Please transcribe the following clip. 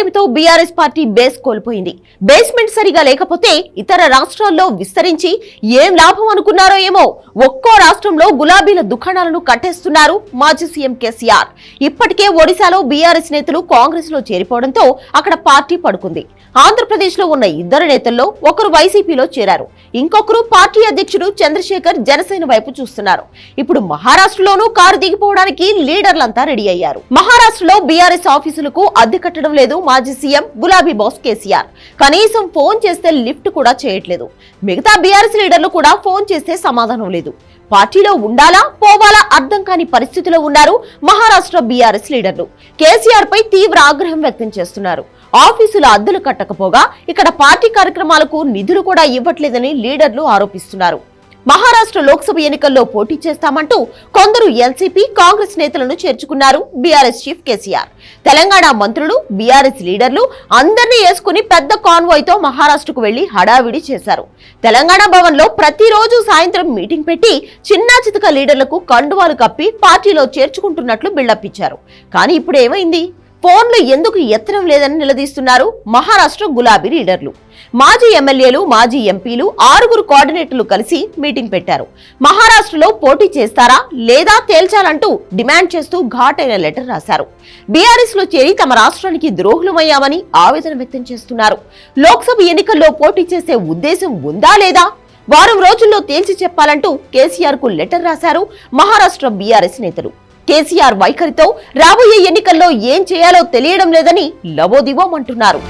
ఓటమితో BRS party base కోల్పోయింది. Basement సరిగా లేకపోతే ఇతర రాష్ట్రాల్లో విస్తరించి ఏం లాభం అనుకున్నారో ఏమో ఒక్కో రాష్ట్రంలో గులాబీల దుకాణాలను కట్టేస్తున్నారు మాజీ సీఎం కేసీఆర్. ఇప్పటికే ఒడిశాలో బీఆర్ఎస్ నేతలు కాంగ్రెస్లో చేరిపోవడంతో అక్కడ పార్టీ పడుకుంది. ఆంధ్రప్రదేశ్లో ఉన్న ఇద్దరు నేతల్లో ఒకరు వైసీపీలో చేరారు. ఇంకొకరు పార్టీ అధ్యక్షుడు చంద్రశేఖర్ జనసేన వైపు చూస్తున్నారు. ఇప్పుడు మహారాష్ట్రలోనూ కారు దిగిపోవడానికి లీడర్లంతా రెడీ అయ్యారు. మహారాష్ట్రలో బీఆర్ఎస్ ఆఫీసులకు అద్దె కట్టడం లేదు మాజీ సీఎం గులాబీ బాస్ కేసీఆర్. కనీసం ఫోన్ చేస్తే లిఫ్ట్ కూడా చేయట్లేదు. మిగతా బీఆర్ఎస్ లీడర్లు కూడా ఫోన్ చేస్తే సమాధానం లేదు. పార్టీలో ఉండాలా పోవాలా అర్థం కాని పరిస్థితిలో ఉన్నారు మహారాష్ట్ర బీఆర్ఎస్ లీడర్లు. కేసీఆర్ పై తీవ్ర ఆగ్రహం వ్యక్తం చేస్తున్నారు. ఆఫీసుల అద్దెలు కట్టకపోగా ఇక్కడ పార్టీ కార్యక్రమాలకు నిధులు కూడా ఇవ్వట్లేదని లీడర్లు ఆరోపిస్తున్నారు. మహారాష్ట్ర లోక్సభ ఎన్నికల్లో పోటీ చేస్తామంటూ కొందరు ఎన్సీపీ కాంగ్రెస్ నేతలను చేర్చుకున్నారు బీఆర్ఎస్ చీఫ్ కేసీఆర్. తెలంగాణ మంత్రులు బీఆర్ఎస్ లీడర్లు అందరినీ వేసుకుని పెద్ద కాన్వాయ్తో మహారాష్ట్రకు వెళ్ళి హడావిడి చేశారు. తెలంగాణ భవన్లో ప్రతిరోజు సాయంత్రం మీటింగ్ పెట్టి చిన్నా చితక లీడర్లకు కండువాలు కప్పి పార్టీలో చేర్చుకుంటున్నట్లు బిల్డప్ ఇచ్చారు. కానీ ఇప్పుడు ఏమైంది ఫోన్లు ఎందుకు ఎత్తడం లేదని నిలదీస్తున్నారు మహారాష్ట్ర గులాబీ లీడర్లు. మాజీ ఎమ్మెల్యేలు మాజీ ఎంపీలు ఆరుగురు కోఆర్డినేటర్లు కలిసి మీటింగ్ పెట్టారు. మహారాష్ట్రలో పోటీ చేస్తారా లేదా తేల్చాలంటూ డిమాండ్ చేస్తూ ఘాటైన లెటర్ రాశారు. బీఆర్ఎస్లో చేరి తమ రాష్ట్రానికి ద్రోహులమయ్యామని ఆవేదన వ్యక్తం చేస్తున్నారు. లోక్సభ ఎన్నికల్లో పోటీ చేసే ఉద్దేశం ఉందా లేదా? వారం రోజుల్లో తేల్చి చెప్పాలంటూ కేసీఆర్కు లెటర్ రాశారు మహారాష్ట్ర బీఆర్ఎస్ నేతలు. కేసీఆర్ వైఖరితో రాబోయే ఎన్నికల్లో ఏం చేయాలో తెలియడం లేదని లవోదివోమంటున్నారు.